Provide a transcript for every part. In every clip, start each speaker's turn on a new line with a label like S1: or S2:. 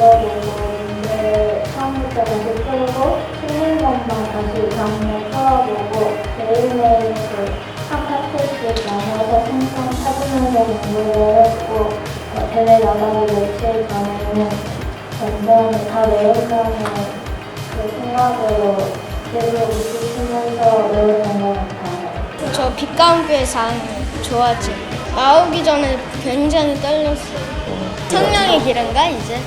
S1: 이런 연구인데 처음부터 다시 풀고 틀린 것만 다시 정리해 풀어보고 매일매일 그 한파트씩 나눠서 항상 찾으면서 공부를 했고 어, 대회 나가기 며칠 전에는 전면을 다 외우자는 그 생각으로 계속 웃으면서 외우는 것 같아요.
S2: 저 빛감교의 산 좋아지 나오기 전에 굉장히 떨렸어요. 어, 청량의 길인가 이제?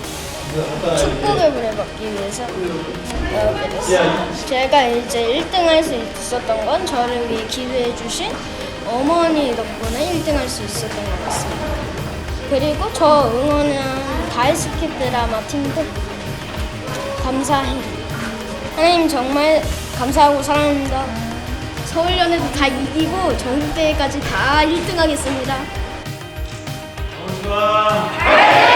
S2: 축복을 부려받기 위해서 나오게 됐어요. 제가 이제 1등 할 수 있었던 건 저를 위해 기도해 주신 어머니 덕분에 1등 할 수 있었던 것 같습니다. 그리고 저 응원한 다이스키 드라마 팀들 감사해요. 하나님 정말 감사하고 사랑합니다. 서울연애도 다 이기고 전국대회까지 다 1등 하겠습니다.
S3: 좋아.